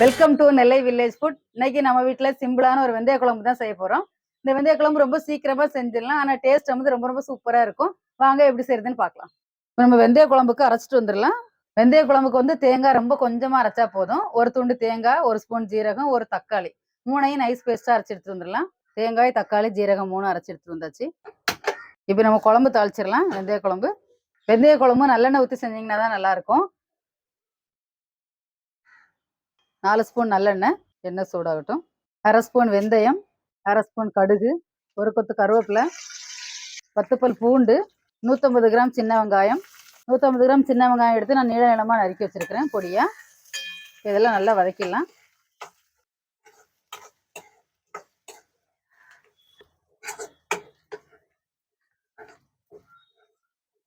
Welcome to Nellai village food இன்னைக்கு நம்ம வீட்டில் சிம்பிளான ஒரு வெந்தய குழம்பு தான் செய்ய போகிறோம் இந்த வெந்தய குழம்பு ரொம்ப சீக்கிரமாக செஞ்சிடலாம். ஆனால் டேஸ்ட் வந்து ரொம்ப ரொம்ப சூப்பராக இருக்கும். வாங்க எப்படி செய்யறதுன்னு பார்க்கலாம். நம்ம வெந்தய குழம்புக்கு அரைச்சிட்டு வந்துடலாம். வெந்தய குழம்புக்கு வந்து தேங்காய் ரொம்ப கொஞ்சமாக அரைச்சா போதும். ஒரு துண்டு தேங்காய் ஒரு ஸ்பூன் ஜீரகம் ஒரு தக்காளி. மூணையும் நைஸ் பேஸ்ட்டாக அரைச்சி எடுத்துட்டு வந்துடலாம். தேங்காய் தக்காளி ஜீரகம் மூணு அரைச்சி எடுத்துட்டு வந்தாச்சு. இப்போ நம்ம குழம்பு தாளிச்சிடலாம். வெந்தய குழம்பு. வெந்தய குழம்பு நல்லெண்ணெய் ஊற்றி செஞ்சீங்கன்னா தான் நல்லா இருக்கும் நாலு ஸ்பூன் நல்லெண்ணெய் எண்ணெய் சூடாகட்டும். அரை ஸ்பூன் வெந்தயம் அரை ஸ்பூன் கடுகு ஒரு கொத்து கருவேப்பிலை பத்து பல் பூண்டு நூற்றம்பது கிராம் சின்ன வெங்காயம். நூற்றம்பது கிராம் சின்ன வெங்காயம் எடுத்து நான் நீள நீளமாக நறுக்கி வச்சிருக்கிறேன். பொடியாக இதெல்லாம் நல்லா வதக்கிடலாம்.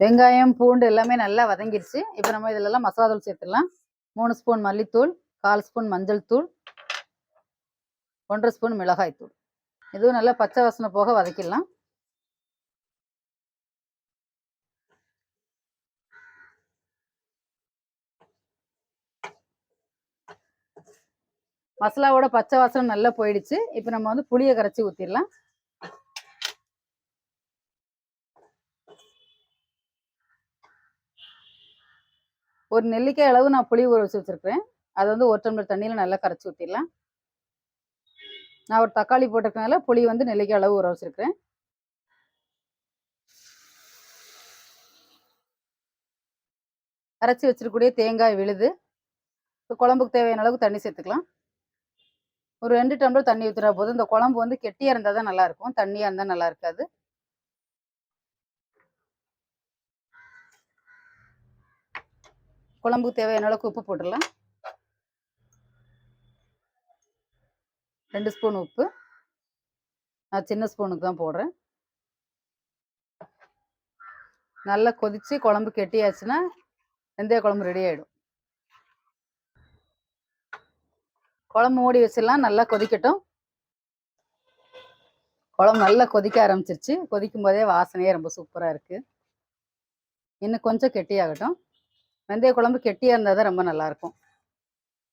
வெங்காயம் பூண்டு எல்லாமே நல்லா வதங்கிடுச்சு. இப்போ நம்ம இதிலெல்லாம் மசாலா தூள் சேர்த்துடலாம். மூணு ஸ்பூன் மல்லித்தூள் கால் ஸ்பூன் மஞ்சள் தூள் ஒன்றரை ஸ்பூன் மிளகாய் தூள். இதுவும் நல்லா பச்சை வாசனை போக வதக்கிடலாம். மசாலாவோட பச்சை வாசனை நல்லா போயிடுச்சு. இப்போ நம்ம வந்து புளியை கரைச்சி ஊற்றிடலாம் ஒரு நெல்லிக்காய் அளவு நான் புளி ஊற வச்சு வச்சிருக்கிறேன். அதை வந்து ஒரு டம்ளர் தண்ணியில் நல்லா கரைச்சி ஊற்றிடலாம் நான் ஒரு தக்காளி போட்டிருக்கனால புளி வந்து நிலைக்கு அளவு ஊற வச்சிருக்கிறேன். அரைச்சி வச்சிருக்கக்கூடிய தேங்காய் விழுது. இப்போ குழம்புக்கு தேவையான அளவுக்கு தண்ணி சேர்த்துக்கலாம். ஒரு ரெண்டு டம்ளர் தண்ணி ஊற்றுறா போதும். இந்த குழம்பு வந்து கெட்டியாக இருந்தால் தான் நல்லாயிருக்கும் தண்ணியாக இருந்தால் நல்லா இருக்காது. குழம்புக்கு தேவையான அளவுக்கு உப்பு போட்டுடலாம். ரெண்டு ஸ்பூன் உப்பு. நான் சின்ன ஸ்பூனுக்கு தான் போடுறேன். நல்லா கொதிச்சு குழம்பு கெட்டியாச்சுன்னா வெந்தய குழம்பு ரெடி ஆகிடும் குழம்பு மூடி வச்சிடலாம். நல்லா கொதிக்கட்டும். குழம்பு நல்லா கொதிக்க ஆரம்பிச்சிருச்சு. கொதிக்கும் போதே வாசனையே ரொம்ப சூப்பராக இருக்குது இன்னும் கொஞ்சம் கெட்டியாகட்டும். வெந்தய குழம்பு கெட்டியாக இருந்தால் தான் ரொம்ப நல்லாயிருக்கும்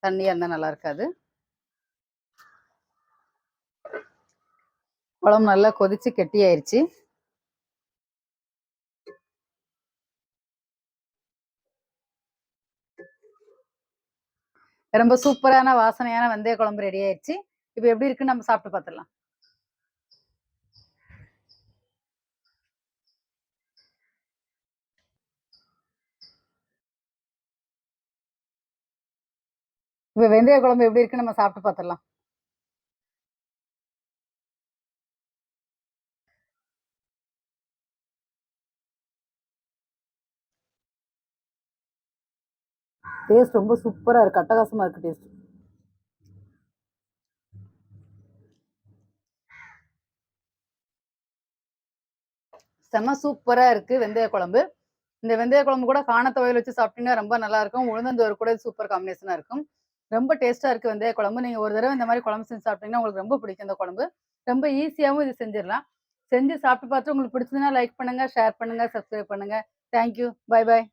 தண்ணியாக இருந்தால் நல்லா இருக்காது. குழம்பு நல்லா கொதிச்சு கெட்டியாயிருச்சு. ரொம்ப சூப்பரான வாசனையான வெந்தய குழம்பு ரெடி ஆயிடுச்சு இப்போ எப்படி இருக்குன்னு நம்ம சாப்பிட்டு பார்த்துடலாம் இப்போ வெந்தய குழம்பு எப்படி இருக்குன்னு நம்ம சாப்பிட்டு பார்த்துடலாம் டேஸ்ட் ரொம்ப சூப்பராக இருக்குது அட்டகாசமாக இருக்குது டேஸ்ட் செம்ம சூப்பராக இருக்குது வெந்தய குழம்பு. இந்த வெந்தய குழம்பு கூட காண துவையல் வச்சு சாப்பிட்டீங்கன்னா ரொம்ப நல்லா இருக்கும். உளுந்தந்தோறு கூட சூப்பர் காம்பினேஷனாக இருக்கும். ரொம்ப டேஸ்ட்டாக இருக்குது வெந்தய குழம்பு. நீங்கள் ஒரு தடவை இந்த மாதிரி குழம்பு செஞ்சு சாப்பிட்டீங்கன்னா உங்களுக்கு ரொம்ப பிடிக்கும் இந்த குழம்பு. ரொம்ப ஈஸியாகவும் இது செஞ்சிடலாம். செஞ்சு சாப்பிட்டு பார்த்து உங்களுக்கு பிடிச்சதுன்னா லைக் பண்ணுங்கள் ஷேர் பண்ணுங்கள் சப்ஸ்கிரைப் பண்ணுங்கள் தேங்க்யூ பை பாய்